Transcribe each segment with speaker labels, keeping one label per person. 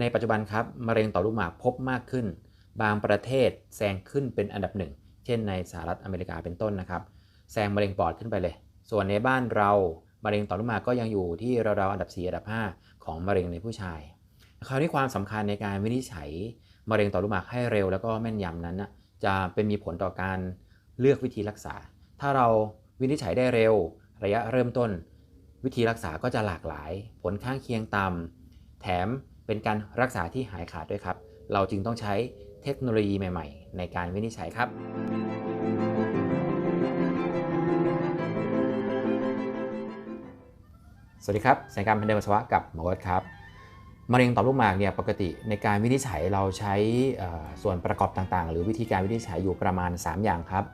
Speaker 1: ในปัจจุบันครับมะเร็งต่อลูกหมากพบมากขึ้น บางประเทศแซงขึ้นเป็นอันดับหนึ่ง เช่นในสหรัฐอเมริกาเป็นต้นนะครับ แซงมะเร็งปอดขึ้นไปเลย ส่วนในบ้านเรามะเร็งต่อลูกหมากก็ยังอยู่ที่ราวๆอันดับ 4 อันดับ 5 ของมะเร็งในผู้ชาย คราวนี้ความสำคัญในการวินิจฉัยมะเร็งต่อลูกหมากให้เร็วแล้วก็แม่นยำนั้นนะจะเป็นมีผลต่อการเลือกวิธีรักษา ถ้าเราวินิจฉัยได้เร็ว ระยะเริ่มต้น วิธีรักษาก็จะหลากหลาย ผลข้างเคียงต่ำแถม เป็นการรักษาที่หายขาดด้วยครับ เราจึงต้องใช้เทคโนโลยีใหม่ ๆ ในการวินิจฉัยครับ สวัสดีครับสัญญการพันเดิมสวะกับหมอวัดครับมะเร็งต่อมลูกหมากเนี่ยปกติในการวินิจฉัยเราใช้ส่วนประกอบต่างๆ หรือวิธีการวินิจฉัยอยู่ประมาณ 3 อย่างครับ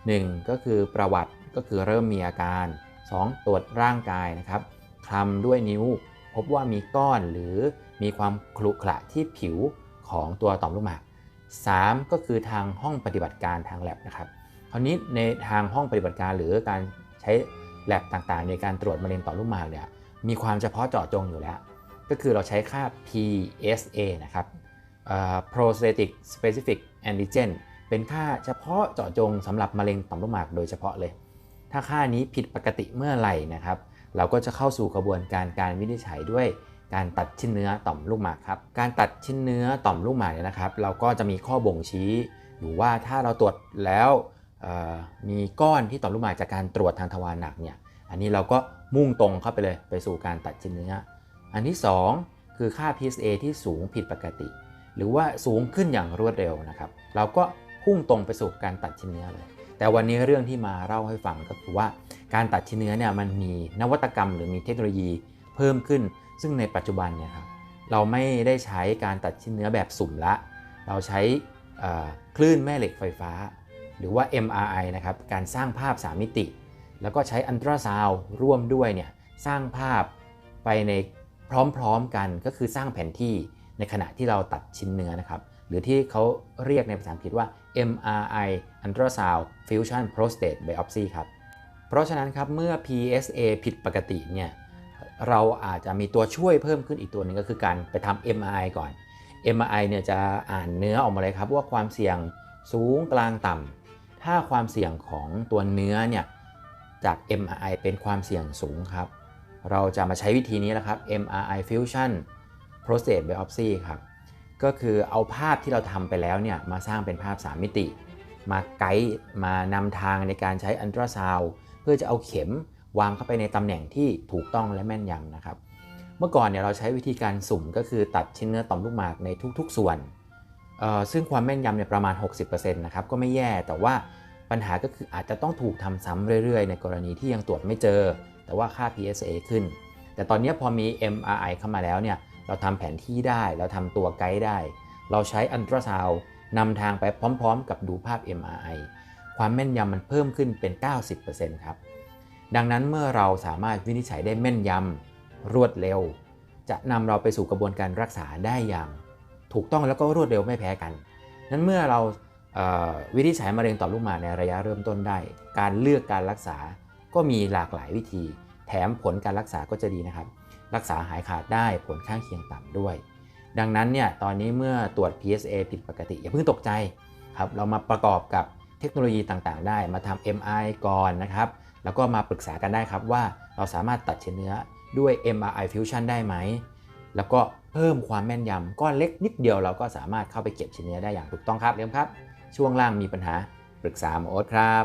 Speaker 1: 1. ก็คือประวัติก็คือเริ่มมีอาการ 2. ตรวจร่างกายนะครับคลำด้วยนิ้ว พบว่ามีก้อนหรือ มีความครุขระที่ผิวของตัวต่อมลูกหมาก 3. ก็คือทางห้องปฏิบัติการทางแลบนะครับคราวนี้ในทางห้องปฏิบัติการหรือการใช้แลบต่างๆ ในการตรวจมะเร็งต่อมลูกหมากเนี่ยมีความเฉพาะเจาะจงอยู่แล้ว ก็คือเราใช้ค่า PSA นะครับ prosthetic specific antigen เป็นค่าเฉพาะเจาะจงสำหรับมะเร็งต่อมลูกหมากโดยเฉพาะเลย ถ้าค่านี้ผิดปกติเมื่อไหร่นะครับ เราก็จะเข้าสู่กระบวนการการวินิจฉัยด้วย การตัดชิ้นเนื้อต่อมลูกหมากครับ การตัดชิ้นเนื้อต่อมลูกหมากเนี่ยนะครับ เราก็จะมีข้อบ่งชี้อยู่ว่าถ้าเราตรวจแล้วมีก้อนที่ต่อมลูกหมากจากการตรวจทางทวารหนักเนี่ย อันนี้เราก็มุ่งตรงเข้าไปเลยไปสู่การตัดชิ้นเนื้อ อันที่ 2 คือค่า PSA ที่สูงผิดปกติ หรือว่าสูงขึ้นอย่างรวดเร็วนะครับ เราก็พุ่งตรงไปสู่การตัดชิ้นเนื้อเลย แต่วันนี้เรื่องที่มาเล่าให้ฟังก็คือว่า การตัดชิ้นเนื้อเนี่ยมันมีนวัตกรรมหรือมีเทคโนโลยี เพิ่มขึ้น ซึ่งในปัจจุบันเนี่ยครับเราไม่ได้ใช้การตัดชิ้นเนื้อแบบสุ่มละ เราใช้คลื่นแม่เหล็กไฟฟ้า หรือว่า MRI นะครับการสร้างภาพ 3 มิติ แล้วก็ใช้อันตราซาวร่วมด้วยเนี่ยสร้างภาพไปในพร้อมๆกันก็คือสร้างแผนที่ในขณะที่เราตัดชิ้นเนื้อนะครับ หรือที่เขาเรียกในภาษาอังกฤษว่า MRI Ultrasound Fusion Prostate Biopsy ครับ เพราะฉะนั้นครับเมื่อ PSA ผิดปกติเนี่ย เราอาจจะมีตัวช่วยเพิ่มขึ้นอีกตัวหนึ่งก็คือการไปทำ MRI ก่อน MRI เนี่ยจะอ่านเนื้อออกมาเลยครับว่าความเสี่ยงสูงกลางต่ำถ้าความเสี่ยงของตัวเนื้อเนี่ยจาก MRI เป็นความเสี่ยงสูงครับ เราจะมาใช้วิธีนี้แหละครับ MRI Fusion Prostate Biopsy ครับ ก็คือเอาภาพที่เราทำไปแล้วเนี่ยมาสร้างเป็นภาพ 3 มิติ มาไกด์มานำทางในการใช้อันตราซาวเพื่อจะเอาเข็ม วางเข้าไปในตำแหน่งที่ถูกต้องและแม่นยำนะครับ เมื่อก่อนเนี่ยเราใช้วิธีการสุ่มก็คือตัดชิ้นเนื้อต่อมลูกหมากในทุกๆ ส่วน ซึ่งความแม่นยำเนี่ยประมาณ 60%นะครับก็ไม่แย่แต่ว่าปัญหาก็คืออาจจะต้องถูกทำซ้ำเรื่อยๆ ในกรณีที่ยังตรวจไม่เจอ แต่ว่าค่า PSA ขึ้น แต่ตอนนี้พอมี MRI เข้ามาแล้วเนี่ยเราทำแผนที่ได้ เราทำตัวไกด์ได้ เราใช้อันตราซาวนำทางไปพร้อมๆ กับดูภาพ MRI ความแม่นยำมันเพิ่มขึ้นเป็น 90%ครับ ดังนั้นเมื่อเราสามารถวินิจฉัยได้แม่นยำรวดเร็ว จะนำเราไปสู่กระบวนการรักษาได้อย่าง ถูกต้องแล้วก็รวดเร็วไม่แพ้กัน นั้นเมื่อเราเวินิจฉัยมะเร็งต่อมลูกหมากในระยะเริ่มต้นได้ การเลือกการรักษาก็มีหลากหลายวิธี แถมผลการรักษาก็จะดีนะครับ รักษาหายขาดได้ผลข้างเคียงต่ำด้วย ดังนั้นเนี่ยตอนนี้เมื่อตรวจ PSA ผิดปกติอย่าเพิ่งตกใจครับเรามาประกอบกับ เทคโนโลยีต่างๆ ได้มาทำ MRI ก่อนนะครับ แล้วก็มาปรึกษากันได้ครับว่าเราสามารถตัดชิ้นเนื้อด้วย MRI Fusion ได้ไหม แล้วก็เพิ่มความแม่นยำก้อนเล็กนิดเดียวเราก็สามารถเข้าไปเก็บชิ้นเนื้อได้อย่างถูกต้องครับเรียมครับ ช่วงล่างมีปัญหาปรึกษาหมอโอ๊ตครับ